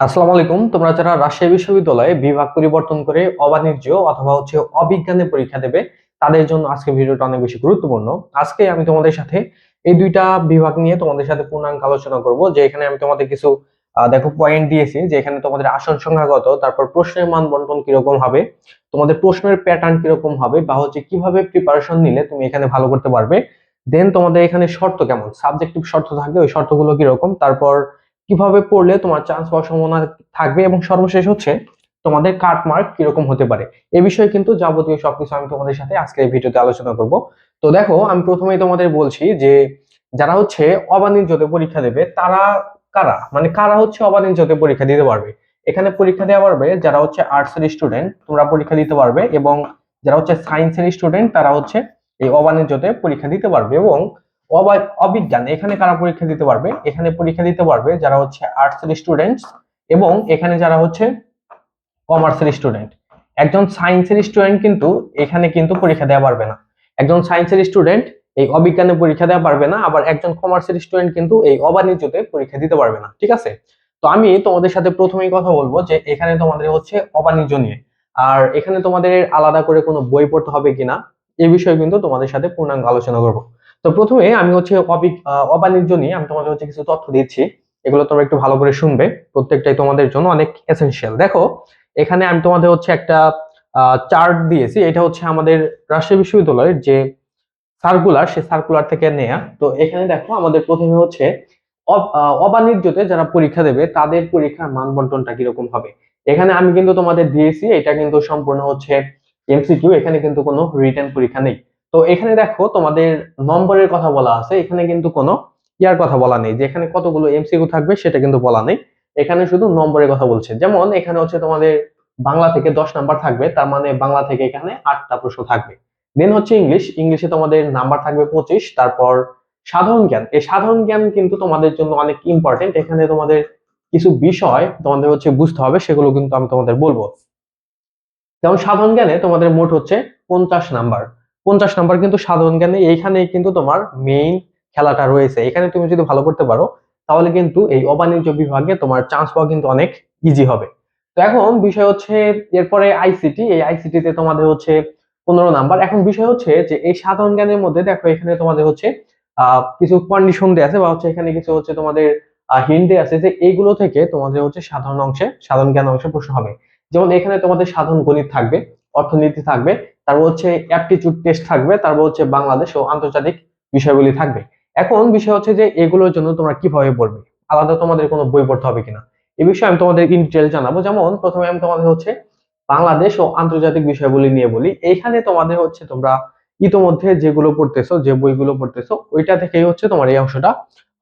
আসসালামু আলাইকুম তোমরা যারা রাজশাহী বিশ্ববিদ্যালয়ে বিভাগ পরিবর্তন করে অবাণিজ্য অথবা হচ্ছে অবিজ্ঞানে পরীক্ষা দেবে, তাদের জন্য আজকে ভিডিওটা অনেক বেশি গুরুত্বপূর্ণ। আজকে আমি তোমাদের সাথে এই দুইটা বিভাগ নিয়ে তোমাদের সাথে পূর্ণাঙ্গ আলোচনা করব যে এখানে আমি তোমাদের কিছু দেখো পয়েন্ট দিয়েছি যে এখানে তোমাদের আসন সংখ্যাগত, তারপর প্রশ্নের মান বন্টন কীরকম হবে, তোমাদের প্রশ্নের প্যাটার্ন কীরকম হবে, বা হচ্ছে কীভাবে প্রিপারেশন নিলে তুমি এখানে ভালো করতে পারবে। দেন তোমাদের এখানে শর্ত কেমন? সাবজেক্টিভ শর্ত থাকবে ওই শর্তগুলো কীরকম? তারপর কীভাবে পড়লে তোমার চান্স পাওয়ার সম্ভাবনা থাকবে এবং সর্বশেষ হচ্ছে তোমাদের কাট মার্ক কীরকম হতে পারে। এ বিষয়ে কিন্তু যাবতীয় সবকিছু আমি তোমাদের সাথে আজকে এই ভিডিওতে আলোচনা করব। তো দেখো, আমি প্রথমেই তোমাদের বলছি যে যারা হচ্ছে অবাণিজ্যতে পরীক্ষা দেবে, তারা কারা? মানে কারা হচ্ছে অবাণিজ্যতে পরীক্ষা দিতে পারবে? এখানে পরীক্ষা দেওয়া পারবে যারা হচ্ছে আর্টস এর স্টুডেন্ট তোমরা পরীক্ষা দিতে পারবে এবং যারা হচ্ছে সায়েন্সের স্টুডেন্ট তারা হচ্ছে এই অবাণিজ্যতে পরীক্ষা দিতে পারবে এবং অবিজ্ঞান। এখানে কারা পরীক্ষা দিতে পারবে? এখানে পরীক্ষা দিতে পারবে যারা হচ্ছে আর্টস এর স্টুডেন্ট এবং এখানে যারা হচ্ছে কমার্সের স্টুডেন্ট একজন সায়েন্সের স্টুডেন্ট কিন্তু এখানে কিন্তু পরীক্ষা দেওয়া পারবে না। একজন সায়েন্সের স্টুডেন্ট এই অবিজ্ঞানে পরীক্ষা দেওয়া পারবে না, আবার একজন কমার্সের স্টুডেন্ট কিন্তু এই অবাণিজ্যতে পরীক্ষা দিতে পারবে না, ঠিক আছে? তো আমি তোমাদের সাথে প্রথমেই কথা বলব যে এখানে তোমাদের হচ্ছে অবাণিজ্য নিয়ে। আর এখানে তোমাদের আলাদা করে কোনো বই পড়তে হবে কিনা এই বিষয়ে কিন্তু তোমাদের সাথে পূর্ণাঙ্গ আলোচনা করব। তো প্রথমে আমি হচ্ছে অবি- আহ, অবাণিজ্য নিয়ে আমি তোমাদের হচ্ছে কিছু তথ্য দিচ্ছি। এগুলো তোমরা একটু ভালো করে শুনবে। প্রত্যেকটাই তোমাদের জন্য অনেক এসেনশিয়াল দেখো এখানে আমি তোমাদের হচ্ছে একটা চার্ট দিয়েছি। এটা হচ্ছে আমাদের রাজশাহী বিশ্ববিদ্যালয়ের যে সার্কুলার সে সার্কুলার থেকে নেয়া। তো এখানে দেখো আমাদের প্রথমে হচ্ছে অব- অবাণিজ্যতে যারা পরীক্ষা দেবে তাদের পরীক্ষার মান বন্টনটা কীরকম হবে? এখানে আমি কিন্তু তোমাদের দিয়েছি এটা কিন্তু সম্পূর্ণ হচ্ছে এমসিকিউ এখানে কিন্তু কোনো রিটার্ন পরীক্ষা নেই। তো এখানে দেখো তোমাদের নম্বরের কথা বলা আছে, এখানে কিন্তু কোনো ইয়ার কথা বলা নেই যে এখানে কতগুলো এমসিকিউ থাকবে সেটা কিন্তু বলা নেই। এখানে শুধু নম্বরের কথা বলছে। যেমন এখানে হচ্ছে তোমাদের বাংলা থেকে দশ নাম্বার থাকবে, তার মানে বাংলা থেকে এখানে আটটা প্রশ্ন থাকবে। দেন হচ্ছে ইংলিশ, ইংলিশে তোমাদের নাম্বার থাকবে পঁচিশ, তারপর সাধারণ জ্ঞান। এই সাধারণ জ্ঞান কিন্তু তোমাদের জন্য অনেক ইম্পর্টেন্ট এখানে তোমাদের কিছু বিষয় তোমাদের হচ্ছে বুঝতে হবে, সেগুলো কিন্তু আমি তোমাদের বলব। যেমন সাধারণ জ্ঞানে তোমাদের মোট হচ্ছে পঞ্চাশ নাম্বার। পঞ্চাশ নাম্বার কিন্তু সাধারণ জ্ঞানে এইখানে কিন্তু তোমার মেইন খেলাটা রয়েছে। এখানে তুমি যদি ভালো করতে পারো, তাহলে কিন্তু এই অবাণিজ্য বিভাগে তোমার চান্স পাওয়া কিন্তু অনেক ইজি হবে। তো এখন বিষয় হচ্ছে, এরপরে আইসিটি এই আইসিটি তে তোমাদের হচ্ছে পনেরো নাম্বার। এখন বিষয় হচ্ছে যে, এই সাধারণ জ্ঞানের মধ্যে দেখো, এখানে তোমাদের হচ্ছে কিছু কন্ডিশন দেওয়া আছে বা হচ্ছে এখানে কিছু হচ্ছে তোমাদের হিন্ট আছে যে, এইগুলো থেকে তোমাদের হচ্ছে সাধারণ অংশে, সাধারণ জ্ঞান অংশে প্রশ্ন হবে। যেমন এখানে তোমাদের সাধারণ গণিত থাকবে, অর্থনীতি থাকবে তারপর হচ্ছে অ্যাপটিটিউড টেস্ট থাকবে, তারপর হচ্ছে বাংলাদেশ ও আন্তর্জাতিক বিষয়গুলি থাকবে। এখন বিষয় হচ্ছে যে এগুলোর জন্য তোমরা কীভাবে পড়বে? আলাদা তোমাদের কোনো বই পড়তে হবে কিনা? এই বিষয়ে আমি তোমাদের ইন ডিটেল জানাব। যেমন প্রথমে আমি তোমাদের হচ্ছে বাংলাদেশ ও আন্তর্জাতিক বিষয়গুলি নিয়ে বলি। এইখানে তোমাদের হচ্ছে তোমরা ইতোমধ্যে যেগুলো পড়তেছো, যে বইগুলো পড়তেছো, ওইটা থেকেই হচ্ছে তোমার এই অংশটা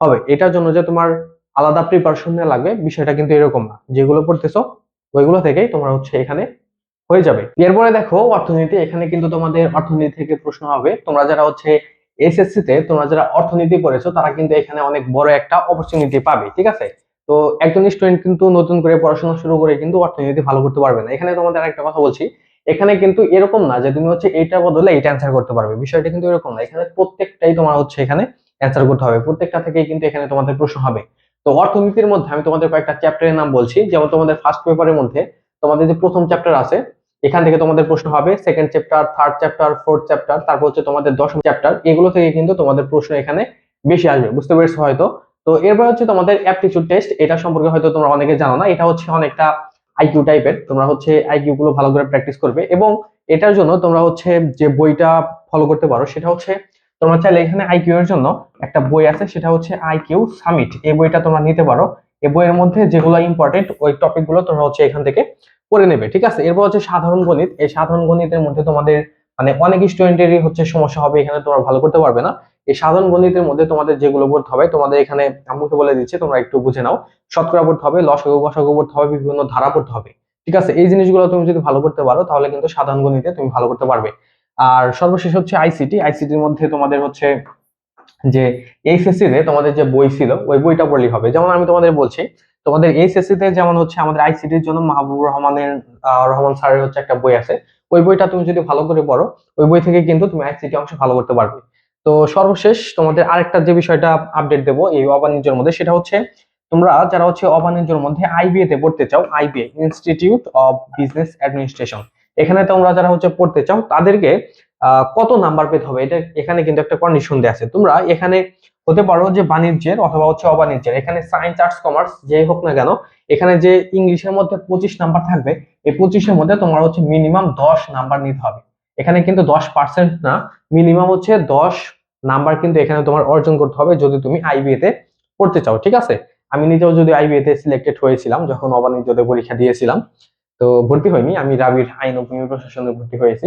হবে। এটার জন্য যে তোমার আলাদা প্রিপারেশন লাগবে, বিষয়টা কিন্তু এরকম না। যেগুলো পড়তেছো, ওইগুলো থেকেই তোমরা হচ্ছে এখানে হয়ে যাবে। এরপরে দেখো অর্থনীতি, এখানে কিন্তু তোমাদের অর্থনীতি থেকে প্রশ্ন হবে, তোমরা যারা হচ্ছে এসএসসি তে, তোমরা যারা অর্থনীতি পড়েছো তারা কিন্তু এখানে অনেক বড় একটা অপরচুনিটি পাবে, ঠিক আছে? তো একজন স্টুডেন্ট কিন্তু নতুন করে পড়াশোনা শুরু করে কিন্তু অর্থনীতি ভালো করতে পারবে না। এখানে তোমাদের একটা কথা বলছি, এখানে কিন্তু এরকম না যে তুমি হচ্ছে এইটার বদলে এইটা অ্যান্সার করতে পারবে। বিষয়টা কিন্তু এরকম না, এখানে প্রত্যেকটাই তোমার হচ্ছে এখানে অ্যান্সার করতে হবে। প্রত্যেকটা থেকেই কিন্তু এখানে তোমাদের প্রশ্ন হবে। তো অর্থনীতির মধ্যে আমি তোমাদের কয়েকটা চ্যাপ্টারের নাম বলছি, যেমন তোমাদের ফার্স্ট পেপারের মধ্যে তোমাদের যে প্রথম চ্যাপ্টার আছে এখান থেকে তোমাদের প্রশ্ন হবে second chapter third chapter fourth chapter তারপর হচ্ছে তোমাদের দশম চ্যাপ্টার এগুলো থেকে কিন্তু তোমাদের প্রশ্ন এখানে বেশি আসবে, বুঝতে পেরেছ হয়তো? তো এরপর হচ্ছে তোমাদের অ্যাপটিটিউড টেস্ট এটা সম্পর্কে হয়তো তোমরা অনেকে জানো না, এটা হচ্ছে অনেকটা আইকিউ টাইপের তোমরা হচ্ছে আইকিউ গুলো ভালো করে প্র্যাকটিস করবে এবং এটার জন্য তোমরা হচ্ছে যে বইটা ফলো করতে পারো, সেটা হচ্ছে তোমরা চাইলে এখানে আইকিউ এর জন্য একটা বই আছে, সেটা হচ্ছে আইকিউ সামিট এই বইটা তোমরা নিতে পারো। এই বইয়ের মধ্যে যেগুলো ইম্পর্টেন্ট ওই টপিকগুলো তোমরা হচ্ছে এখান থেকে পড়ে নেবে, ঠিক আছে? এরপর হচ্ছে সাধারণ গণিত। এই সাধারণ গণিতের মধ্যে তোমাদের মানে অনেক স্টুডেন্টেরই হচ্ছে সমস্যা হবে, এখানে তোমরা ভালো করতে পারবে না। এই সাধারণ গণিতের মধ্যে তোমাদের যেগুলো পড়তে হবে, তোমাদের এখানে আম্মুকে বলে দিচ্ছে, তোমরা একটু বুঝে নাও। শতকরা পড়তে হবে, লসাগু, গসাগু পড়তে হবে, বিভিন্ন ধারা পড়তে হবে, ঠিক আছে? এই জিনিসগুলো তুমি যদি ভালো করতে পারো, তাহলে কিন্তু সাধারণ গণিতে তুমি ভালো করতে পারবে। আর সর্বশেষ হচ্ছে আইসিটি আইসিটির মধ্যে তোমাদের হচ্ছে যে এইচএসসি তে তোমাদের যে বই ছিল, ওই বইটা পড়লেই হবে। যেমন আমি তোমাদের বলছি তোমাদের এইচএসসি তে যেমন হচ্ছে আমাদের আইসিটির জন্য মাহবুবুর রহমানের রহমান স্যারের হচ্ছে একটা বই আছে। ওই বইটা তুমি যদি ভালো করে পড়ো, ওই বই থেকে কিন্তু তুমি আইসিটি অংশ ভালো করতে পারবে। তো সর্বশেষ তোমাদের আরেকটা যে বিষয়টা আপডেট দেবো এই অবাণিজ্যের মধ্যে, সেটা হচ্ছে তোমরা যারা হচ্ছে অবাণিজ্যের মধ্যে আইবিএ তে পড়তে চাও IBA institute of business administration এখানে তোমরা যারা হচ্ছে পড়তে চাও, তাদেরকে কত নাম্বার পেতে হবে? এটা এখানে কিন্তু একটা কন্ডিশন দেওয়া আছে। তোমরা এখানে হতে পারো যে বাণিজ্যের অথবা হচ্ছে অবাণিজ্যের। এখানে সায়েন্স আর্টস কমার্স যেই হোক না কেন, এখানে যে ইংলিশের মধ্যে পঁচিশ নাম্বার থাকবে, এই পঁচিশের মধ্যে তোমার হচ্ছে মিনিমাম দশ নাম্বার নিতে হবে। এখানে কিন্তু দশ পার্সেন্ট না মিনিমাম হচ্ছে দশ নাম্বার কিন্তু এখানে তোমার অর্জন করতে হবে যদি তুমি আইবিএ তে পড়তে চাও, ঠিক আছে? আমি নিজেও যদি আইবিএ তে সিলেক্টেড হয়েছিলাম, যখন অবাণিজ্যতে পরীক্ষা দিয়েছিলাম তো ভর্তি হয়নি, আমি রাবির আইন ও ভূমি প্রশাসনে ভর্তি হয়েছি।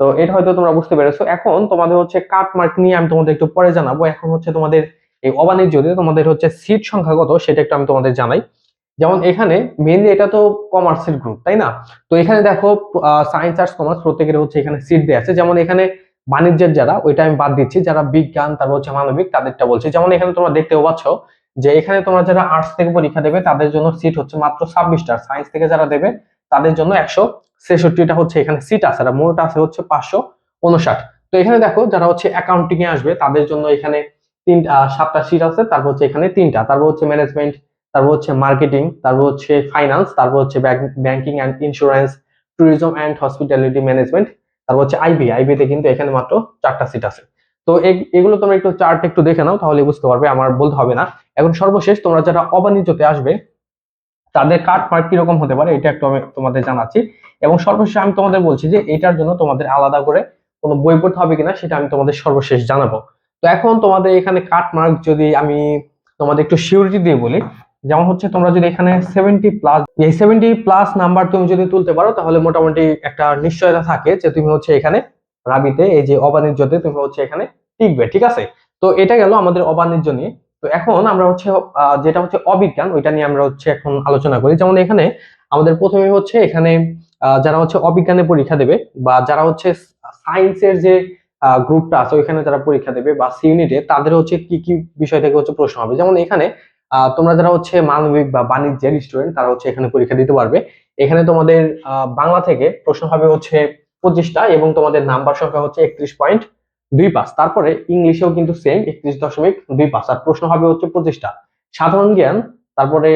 তো এটা হয়তো তোমরা বুঝতে পেরেছ। এখন তোমাদের হচ্ছে কাট মার্ক নিয়ে আমি তোমাদের একটু পরে জানাব। এখন হচ্ছে তোমাদের এই অবাণিজ্যতে তোমাদের হচ্ছে সিট সংখ্যা কত সেটা একটু আমি তোমাদের জানাই। যেমন এখানে মেইনলি এটা তো কমার্সের গ্রুপ তাই না? তো এখানে দেখো সায়েন্স আর্টস কমার্স প্রত্যেকের হচ্ছে এখানে সিট দেওয়া আছে। যেমন এখানে বাণিজ্যের যারা, ওইটা আমি বাদ দিচ্ছি। যারা বিজ্ঞান, তারপর হচ্ছে মানবিক, তাদেরটা বলছি। যেমন এখানে তোমরা দেখতেও পাচ্ছ যে এখানে তোমরা যারা আর্টস থেকে পরীক্ষা দেবে, তাদের জন্য সিট হচ্ছে মাত্র ছাব্বিশটা। সায়েন্স থেকে যারা দেবে তাদের জন্য একশো ছেষট্টিটা হচ্ছে এখানে সিট আছে আর মোট আছে হচ্ছে পাঁচশো উনষাট। তো এখানে দেখো যারা হচ্ছে অ্যাকাউন্টিং এ আসবে তাদের জন্য এখানে তিন আহ, সাতটা সিট আছে তারপর হচ্ছে এখানে তিনটা। তারপর হচ্ছে ম্যানেজমেন্ট তারপর হচ্ছে মার্কেটিং তারপর হচ্ছে ফাইন্যান্স তারপর হচ্ছে banking and insurance tourism and hospitality management তারপর হচ্ছে আইবি আইবি তে কিন্তু এখানে মাত্র চারটা সিট আছে। তো এগ- এগুলো তোমরা একটু চার্ট একটু দেখে নাও তাহলে বুঝতে পারবে আমার বলতে হবে না। এখন সর্বশেষ তোমরা যারা অবাণিজ্যতে আসবে তাদের কাট মার্ক কীরকম হতে পারে, এটা একটু আমি তোমাদের জানাচ্ছি। এবং সর্বশেষ আমি তোমাদের বলছি যে, এটার জন্য তোমাদের আলাদা করে কোনো বই পড়তে হবে কিনা, সেটা আমি তোমাদের সর্বশেষ জানাব। তো এখন তোমাদের এখানে কাট মার্ক যদি আমি তোমাদের একটু সিউরিটি দিয়ে বলি, যেমন হচ্ছে তোমরা যদি এখানে সেভেন্টি প্লাস এই সেভেন্টি প্লাস নাম্বার তুমি যদি তুলতে পারো, তাহলে মোটামুটি একটা নিশ্চয়তা থাকে যে তুমি হচ্ছে এখানে রাবিতে, এই যে অবাণিজ্যতে তুমি হচ্ছে এখানে টিকবে, ঠিক আছে? তো এটা গেল আমাদের অবাণিজ্য নিয়ে। তো এখন আমরা হচ্ছে যেটা হচ্ছে অবিজ্ঞান, ওইটা নিয়ে আমরা হচ্ছে এখন আলোচনা করি। যেমন এখানে আমাদের প্রথমে হচ্ছে এখানে যারা হচ্ছে অবিজ্ঞানে পরীক্ষা দেবে বা যারা হচ্ছে সায়েন্সের যে গ্রুপটা আছে, ওইখানে যারা পরীক্ষা দেবে বা সি ইউনিটে তাদের হচ্ছে কি কি বিষয় থেকে হচ্ছে প্রশ্ন হবে। যেমন এখানে তোমরা যারা হচ্ছে মানবিক বা বাণিজ্যের স্টুডেন্ট তারা হচ্ছে এখানে পরীক্ষা দিতে পারবে। এখানে তোমাদের বাংলা থেকে প্রশ্ন হবে হচ্ছে পঁচিশটা এবং তোমাদের নাম্বার সংখ্যা হচ্ছে একত্রিশ পয়েন্ট। দুই পাঁচ। তারপরে ইংলিশেও কিন্তু সেম একত্রিশ দশমিক দুই পাঁচ। আর প্রশ্ন হবে হচ্ছে পঁচিশটা সাধারণ জ্ঞান, তারপরে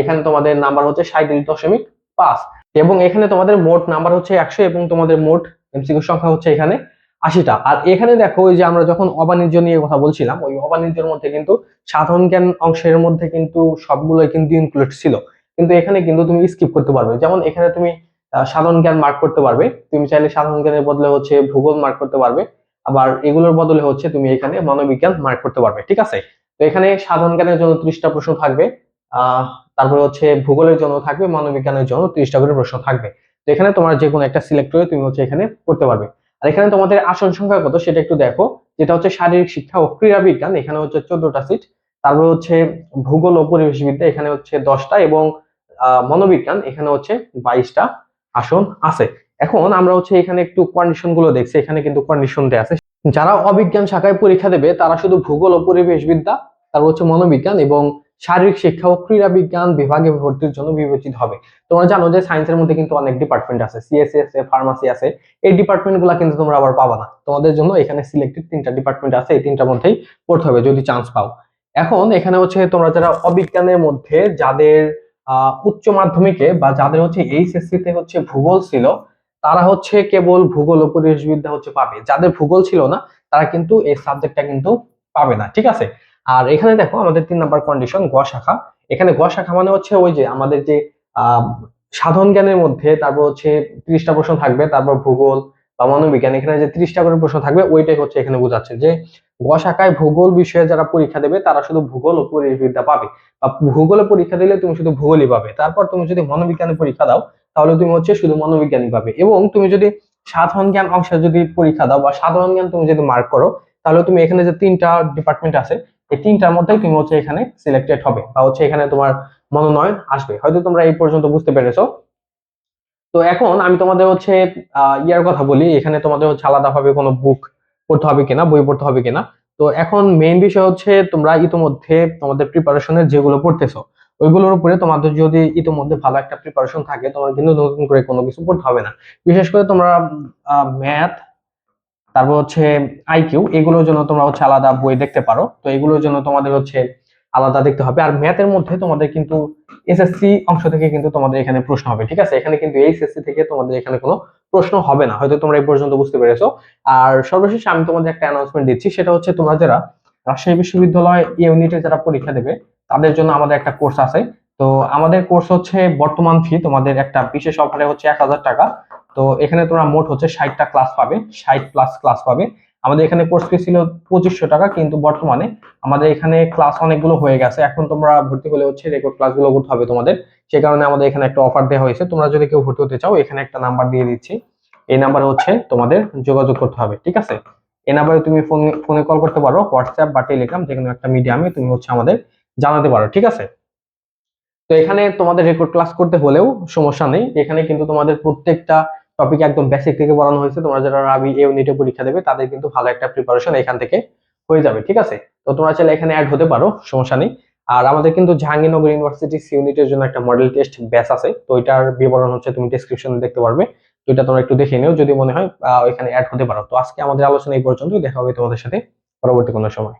এখানে তোমাদের নাম্বার হচ্ছে সাঁত্রিশ দশমিক পাঁচ। এবং এখানে তোমাদের মোট নাম্বার হচ্ছে একশো এবং তোমাদের মোট এমসিকিউ সংখ্যা হচ্ছে এখানে আশিটা। আর এখানে দেখো, ওই যে আমরা যখন অবাণিজ্য নিয়ে কথা বলছিলাম, ওই অবাণিজ্যের মধ্যে কিন্তু সাধারণ জ্ঞান অংশের মধ্যে কিন্তু সবগুলোই কিন্তু ইনক্লুড ছিল। কিন্তু এখানে কিন্তু তুমি স্কিপ করতে পারবে। যেমন এখানে তুমি সাধারণ জ্ঞান মার্ক করতে পারবে। তুমি চাইলে সাধারণ জ্ঞানের বদলে হচ্ছে ভূগোল মার্ক করতে পারবে। আবার এগুলোর বদলে হচ্ছে তুমি এখানে মনোবিজ্ঞান মার্ক করতে পারবে, ঠিক আছে? তো এখানে সাধারণ জ্ঞানের জন্য ত্রিশটা প্রশ্ন থাকবে তারপরে হচ্ছে ভূগোলের জন্য থাকবে মনোবিজ্ঞানের জন্য ত্রিশটা করে প্রশ্ন থাকবে। তো এখানে তোমার যে কোনো একটা সিলেক্ট করে তুমি হচ্ছে এখানে করতে পারবে। আর এখানে তোমাদের আসন সংখ্যা কত সেটা একটু দেখো, যেটা হচ্ছে শারীরিক শিক্ষা ও ক্রীড়া বিজ্ঞান এখানে হচ্ছে চোদ্দটা সিট তারপরে হচ্ছে ভূগোল ও পরিবেশবিদ্যা, এখানে হচ্ছে দশটা এবং মনোবিজ্ঞান, এখানে হচ্ছে বাইশটা আসন আছে। এখন আমরা হচ্ছে এখানে একটু কন্ডিশনগুলো দেখছি এখানে কিন্তু কন্ডিশন দেওয়া আছে। যারা অবিজ্ঞান শাখায় পরীক্ষা দেবে তারা শুধু ভূগোল ও পরিবেশবিদ্যা তারপর হচ্ছে মনোবিজ্ঞান এবং শারীরিক শিক্ষা ও ক্রীড়া বিজ্ঞান বিভাগে ভর্তির জন্য বিবেচিত হবে। তোমরা জানো যে সায়েন্সের মধ্যে কিন্তু অনেক ডিপার্টমেন্ট আছে সিএসসি আছে ফার্মাসি আছে এই ডিপার্টমেন্টগুলা কিন্তু তোমরা আবার পাবা না। তোমাদের জন্য এখানে সিলেক্টেড তিনটা ডিপার্টমেন্ট আছে এই তিনটার মধ্যেই পড়তে হবে যদি চান্স পাও। এখন এখানে হচ্ছে তোমরা যারা অবিজ্ঞানের মধ্যে যাদের আহ, উচ্চ মাধ্যমিকে বা যাদের হচ্ছে এইচএসসি তে হচ্ছে ভূগোল ছিল তারা হচ্ছে কেবল ভূগোল ও পরিবেশবিদ্যা হচ্ছে পাবে। যাদের ভূগোল ছিল না, তারা কিন্তু এই সাবজেক্টটা কিন্তু পাবে না, ঠিক আছে? আর এখানে দেখো, আমাদের তিন নাম্বার কন্ডিশন গ শাখা। এখানে গ শাখা মানে হচ্ছে ওই যে আমাদের যে সাধারণ জ্ঞানের মধ্যে তারপর হচ্ছে ত্রিশটা প্রশ্ন থাকবে, তারপর ভূগোল বা মনোবিজ্ঞান, এখানে যে ত্রিশটা করে প্রশ্ন থাকবে, ওইটাই হচ্ছে এখানে বোঝাচ্ছে যে গ শাখায় ভূগোল বিষয়ে যারা পরীক্ষা দেবে, তারা শুধু ভূগোল ও পরিবেশবিদ্যা পাবে। বা ভূগোলে পরীক্ষা দিলে তুমি শুধু ভূগোলই পাবে। তারপর তুমি যদি মনোবিজ্ঞানে পরীক্ষা দাও তাহলে তুমি হচ্ছে শুধু মনোবিজ্ঞানই পাবে। এবং তুমি যদি সাধারণ জ্ঞান অংশে যদি পরীক্ষা দাও বা সাধারণ জ্ঞান তুমি যদি মার্ক করো, তাহলে তুমি এখানে যে তিনটা ডিপার্টমেন্ট আছে, এই তিনটার মধ্যেই তুমি হচ্ছে এখানে সিলেক্টেড হবে বা হচ্ছে এখানে তোমার মনোনয়ন আসবে। হয়তো তোমরা এই পর্যন্ত বুঝতে পেরেছ। তো এখন আমি তোমাদের হচ্ছে ইয়ার কথা বলি। এখানে তোমাদের হচ্ছে আলাদাভাবে কোনো বুক পড়তে হবে কিনা, বই পড়তে হবে কিনা। তো এখন মেইন বিষয় হচ্ছে তোমরা ইতোমধ্যে তোমাদের প্রিপারেশনের যেগুলো পড়তেছো ওইগুলোর উপরে তোমাদের যদি ইতোমধ্যে ভালো একটা প্রিপারেশন থাকে তোমার কিন্তু নতুন করে কোনো কিছু পড়তে হবে না। বিশেষ করে তোমরা ম্যাথ তারপর হচ্ছে আইকিউ এগুলোর জন্য তোমরা হচ্ছে আলাদা বই দেখতে পারো। তো এগুলোর জন্য তোমাদের হচ্ছে আলাদা দেখতে হবে। আর ম্যাথের মধ্যে তোমাদের কিন্তু এসএসসি অংশ থেকে কিন্তু তোমাদের এখানে প্রশ্ন হবে, ঠিক আছে? এখানে কিন্তু এইচএসসি থেকে তোমাদের এখানে কোনো প্রশ্ন হবে না। হয়তো তোমরা এই পর্যন্ত বুঝতে পেরেছ। আর সর্বশেষে আমি তোমাদের একটা অ্যানাউন্সমেন্ট দিচ্ছি, সেটা হচ্ছে তোমরা যারা রাজশাহী বিশ্ববিদ্যালয় ইউনিটে যারা পরীক্ষা দেবে তাদের জন্য আমাদের একটা কোর্স আছে। তো আমাদের কোর্স হচ্ছে বর্তমান ফি তোমাদের একটা বিশেষ অফারে হচ্ছে এক হাজার টাকা। তো এখানে তোমরা মোট হচ্ছে ষাটটা ক্লাস পাবে, ষাট প্লাস ক্লাস পাবে। আমাদের এখানে কোর্স ফি ছিল পঁচিশশো টাকা, কিন্তু বর্তমানে আমাদের এখানে ক্লাস অনেকগুলো হয়ে গেছে। এখন তোমরা ভর্তি হলে হচ্ছে রেকর্ড ক্লাসগুলো করতে হবে তোমাদের। সে কারণে আমাদের এখানে একটা অফার দেওয়া হয়েছে। তোমরা যদি কেউ ভর্তি হতে চাও, এখানে একটা নাম্বার দিয়ে দিচ্ছি। এই নাম্বারে হচ্ছে তোমাদের যোগাযোগ করতে হবে, ঠিক আছে? এই নাম্বারে তুমি ফোন ফোনে কল করতে পারো হোয়াটসঅ্যাপ বা টেলিগ্রাম যে কোনো একটা মিডিয়ামে তুমি হচ্ছে আমাদের জানাতে পারো, ঠিক আছে? তো এখানে তোমাদের রেকর্ড ক্লাস করতে হলেও সমস্যা নেই। এখানে কিন্তু তোমাদের প্রত্যেকটা টপিক একদম বেসিক থেকে পড়ানো হয়েছে। তোমরা যারা রাবি এ ইউনিটে পরীক্ষা দেবে, তাদের কিন্তু ভালো একটা প্রিপারেশন এখান থেকে হয়ে যাবে, ঠিক আছে? তো তোমরা চাইলে এখানে অ্যাড হতে পারো, সমস্যা নেই। আর আমাদের কিন্তু জাহাঙ্গীরনগর ইউনিভার্সিটি সি ইউনিটের জন্য একটা মডেল টেস্ট ব্যাচ আছে। তো এটার বিবরণ হচ্ছে, তুমি ডেসক্রিপশনে দেখতে পারবে। তো এটা তোমরা একটু দেখে নিও, যদি মনে হয় এখানে অ্যাড হতে পারো। তো আজকে আমাদের আলোচনা এই পর্যন্তই। দেখা হবে তোমাদের সাথে পরবর্তী কোনো সময়।